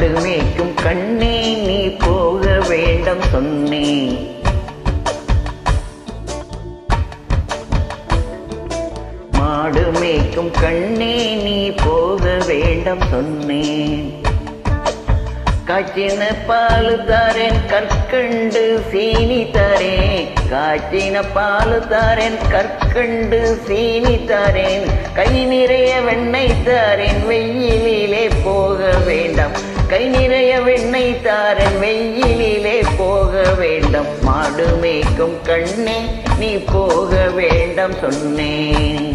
கண்டு மேய்க்கும் கண்ணே நீ போக வேண்டாம் சொன்னேன் மாடு மேய்க்கும் கண்ணே நீ போக வேண்டாம் சொன்னேன் காய்ச்சின பால் தாரேன் கற்கண்டு சீனி தாரேன். காய்ச்சின பால் தாரேன் கற்கண்டு சீனி தாரேன். கை நிறைய வெண்ணெய் தாரேன் வெயிலிலே போக வேண்டாம் கை நிறைய வெண்ணெய் தாரன் வெயிலிலே போக வேண்டாம். மாடு மேய்க்கும் கண்ணே நீ போக வேண்டாம் சொன்னேன்.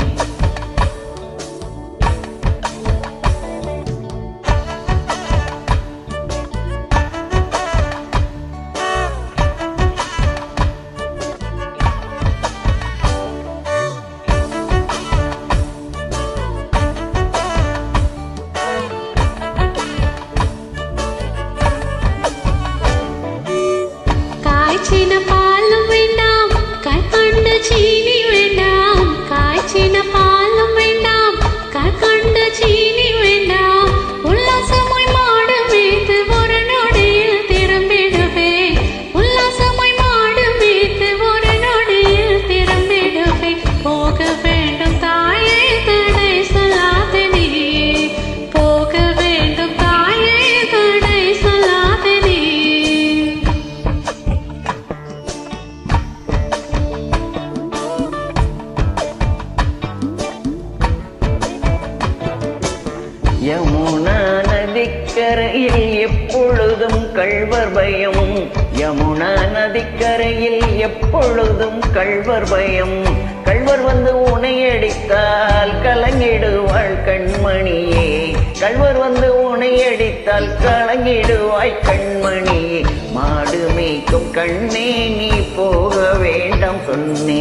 யமுனா நதிக்கரையில் எப்பொழுதும் கழ்வர் பயம். யமுனா நதிக்கரையில் எப்பொழுதும் கழ்வர் பயம். கழ்வர் வந்து உனையடித்தால் கலங்கிடுவாள் கண்மணியே. கழ்வர் வந்து உனையடித்தால் கலங்கிடுவாய் கண்மணியே. மாடு மேய்க்கும் கண்ணே நீ போக வேண்டாம் சொன்னே.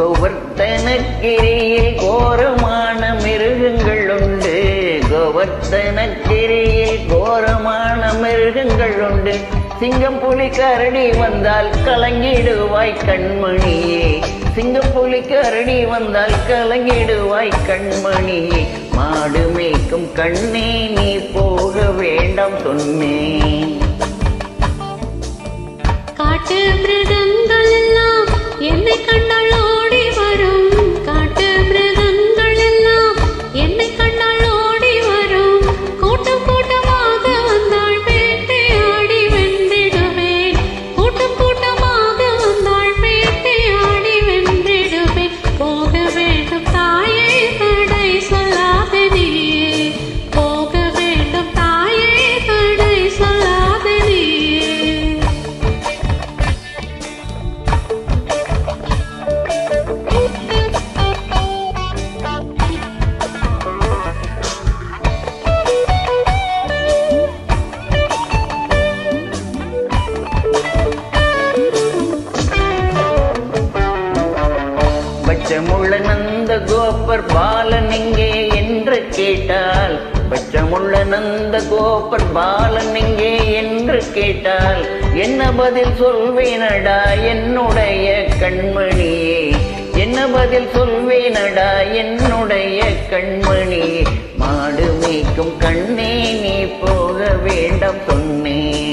கோவர்த்தனக்கிரியில் கோரமான மிருகங்கள் உண்டு கோவர்த்தனக்கிரியில் கோரமான மிருகங்கள் உண்டு சிங்கம் புலி கரடி வந்தால் கலங்கிடுவாய் கண்மணியே. சிங்கம் புலி கரடி வந்தால் கலங்கிடுவாய் கண்மணியே மாடு மேய்க்கும் கண்ணே நீ போக வேண்டாம் சொன்னேன் காட்டு மிருகங்கள் எல்லாம் என்னை கண்டால் எங்கே என்று கேட்டால்? பச்சமுள்ள நந்த கோபர் பாலன் எங்கே என்று கேட்டால்? என்ன பதில் சொல்வேனடா என்னுடைய கண்மணியே? என்ன பதில் சொல்வேனடா என்னுடைய கண்மணியே? மாடு மேய்க்கும் கண்ணே நீ போக வேண்டாம் சொன்னேன்.